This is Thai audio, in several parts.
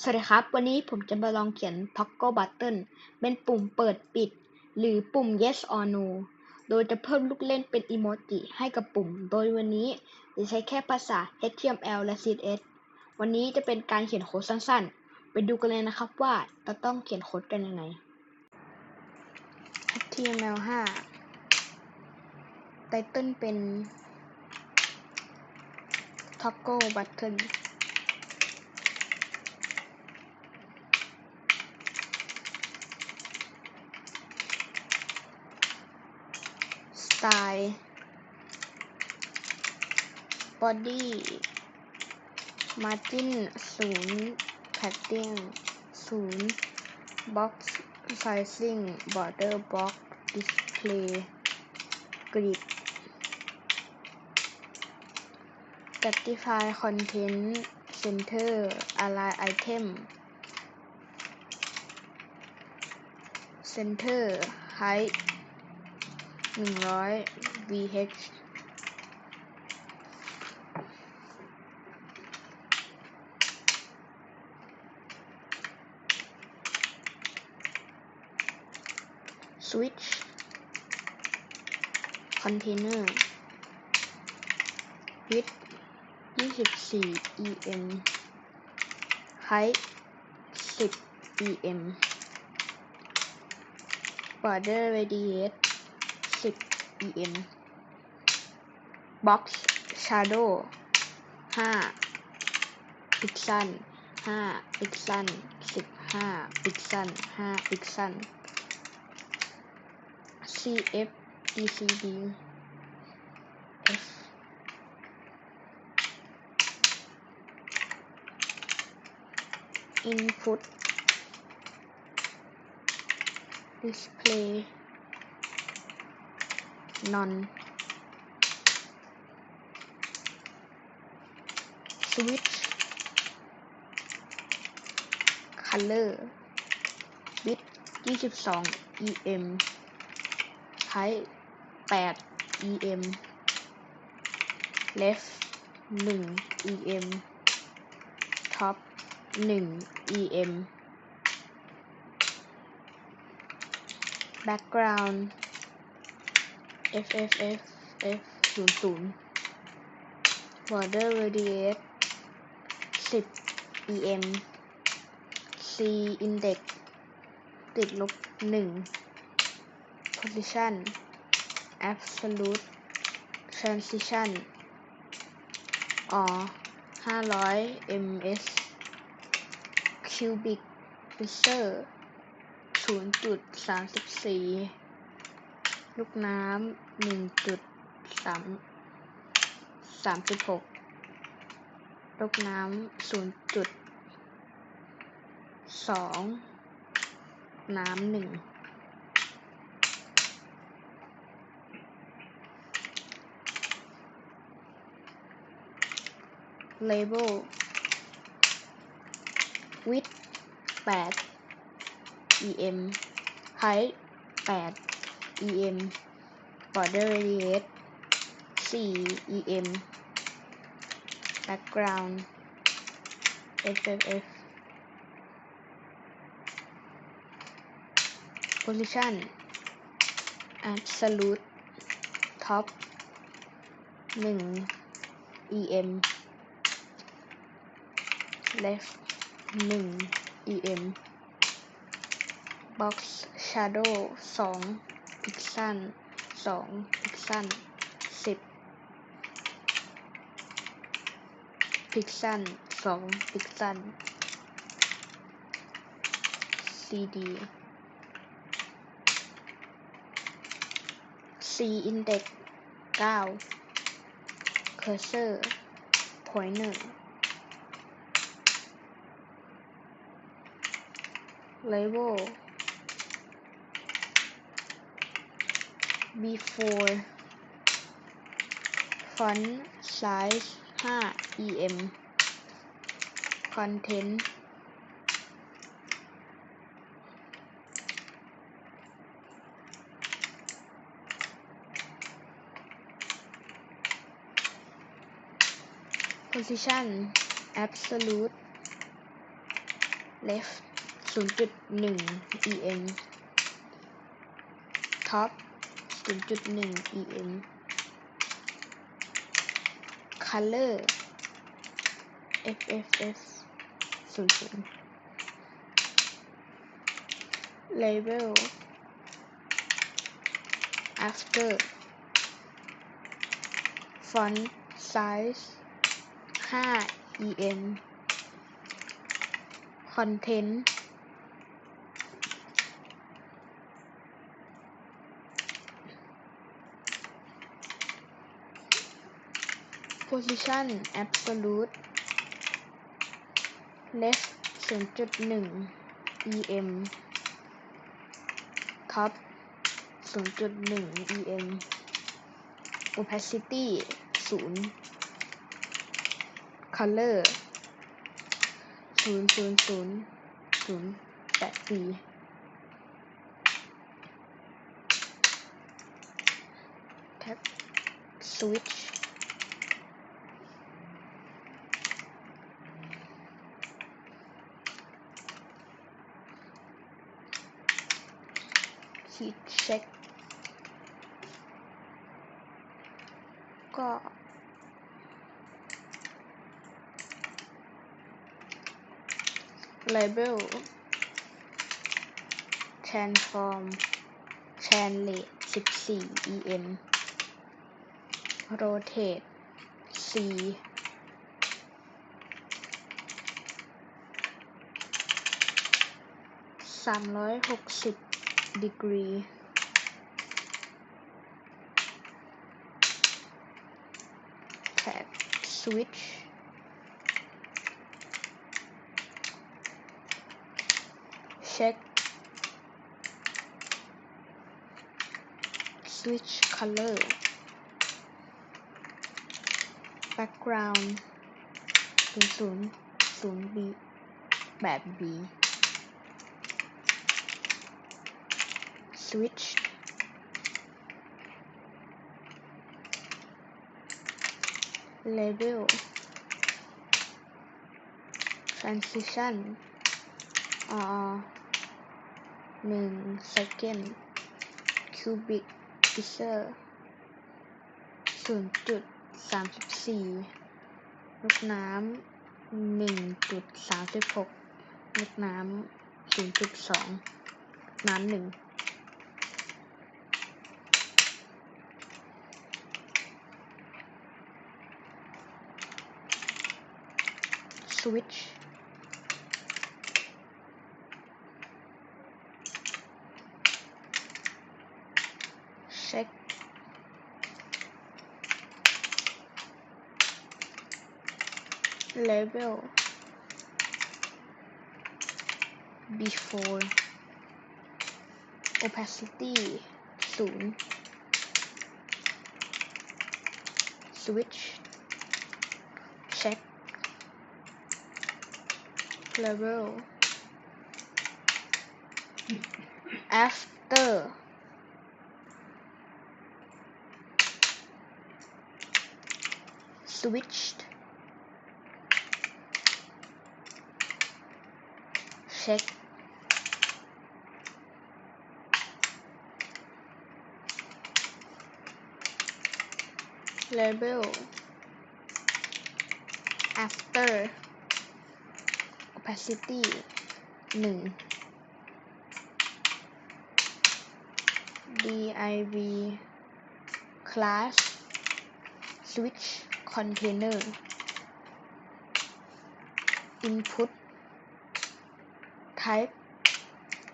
สวัสดีครับ วันนี้ผมจะมาลองเขียน toggle button เป็นปุ่มเปิดปิด หรือปุ่ม yes or no โดยจะเพิ่มลูกเล่นเป็นอีโมจิให้กับปุ่ม โดยวันนี้จะใช้แค่ภาษา HTML และ CSS วันนี้จะเป็นการเขียนโค้ดสั้นๆ ไปดูกันเลยนะครับว่าเราต้องเขียนโค้ดกันยังไง HTML 5 title เป็น toggle button ตาย บอดี้มาร์จินศูนย์แพทติ้งศูนย์บ็อกซ์ไซซิ่งบอร์เดอร์บ็อกซ์ดิสเพลย์กริดกัติฟายคอนเทนต์เซนเตอร์อะไรไอเทมเซนเตอร์ไฮ ย vh switch container width ยี่สิบสี่ em height สิบ em border radius สิบ em box shadow ห้าพิกซัลห้าพิกซัลสิบห้าพิกซัลห้าพิกซัล cf dcd f input display none switch color width 22 em height 8 em left 1 em top 1 em background FFF F 0 0 border radius 10 em C index ติดลบ1 position absolute transition อ๋อ500 ms cubic meter 0.34 ลูกน้ำหนึ่งจุดสามสามจุดหกลูกน้ำศูนย์จุดสองน้ำหนึ่งเลเบล width แปด em height แปด em border radius 4 em background FFF position absolute top 1 em left 1 em box shadow 2 พิกซัล2พิกซัล10พิกซัล2พิกซัล cd c index 9 cursor pointer label before font size 5 em content position absolute left 0.1 em top 0.1 em color FFS 00 label after font size 5 em content position absolute left 0.1 em top 0.1 em opacity 0 color 0.00.084 tab switch heat check ก็ label transform translate 14 em rotate c สามร้อยหกสิบ degree tab switch check switch color background 0 0 0 b แบบ b switch label transition r หนึ่ง second cubic pixel ศูนย์จุดสามสิบสี่ลูกน้ำหนึ่งจุดสามสิบหกลูกน้ำศูนย์จุดสองน้ำหนึ่ง switch. Check. Label. Before. Opacity. Soon. Switch check level. After. Switched. Check. Label after opacity 1 div class switch container input type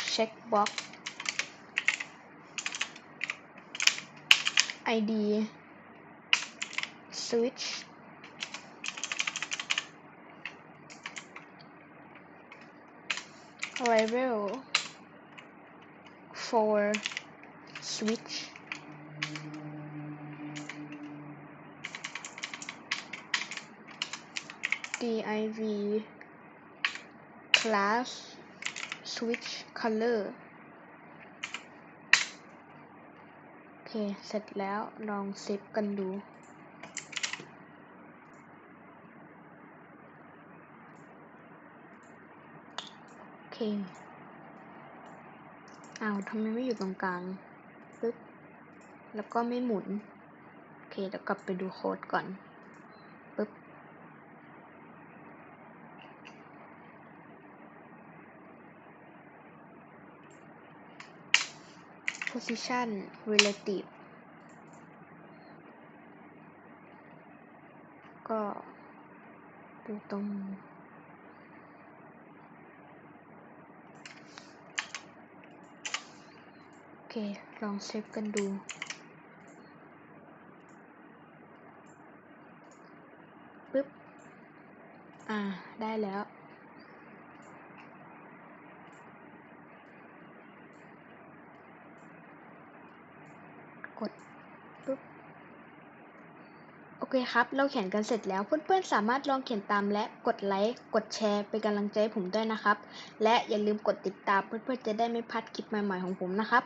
checkbox id switch label for switch div class switch color โอเค เสร็จแล้วลองเซฟกันดู เคอ้าวทำไมไม่อยู่ตรงกลางปึ๊บแล้วก็ไม่หมุน โอเคเดี๋ยวกลับไปดูโค้ดก่อนปึ๊บ position relative ก็ดูตรง โอ เค ลองเซฟกันดู ปึ๊บ อ่า ได้แล้ว กด ปึ๊บ โอเคครับ เราเขียนกันเสร็จแล้ว เพื่อนๆ สามารถลองเขียนตามและกดไลค์ กดแชร์ เป็นกำลังใจให้ผมด้วยนะครับ และอย่าลืมกดติดตามเพื่อนๆ จะได้ไม่พลาดคลิปใหม่ๆ ของผมนะครับ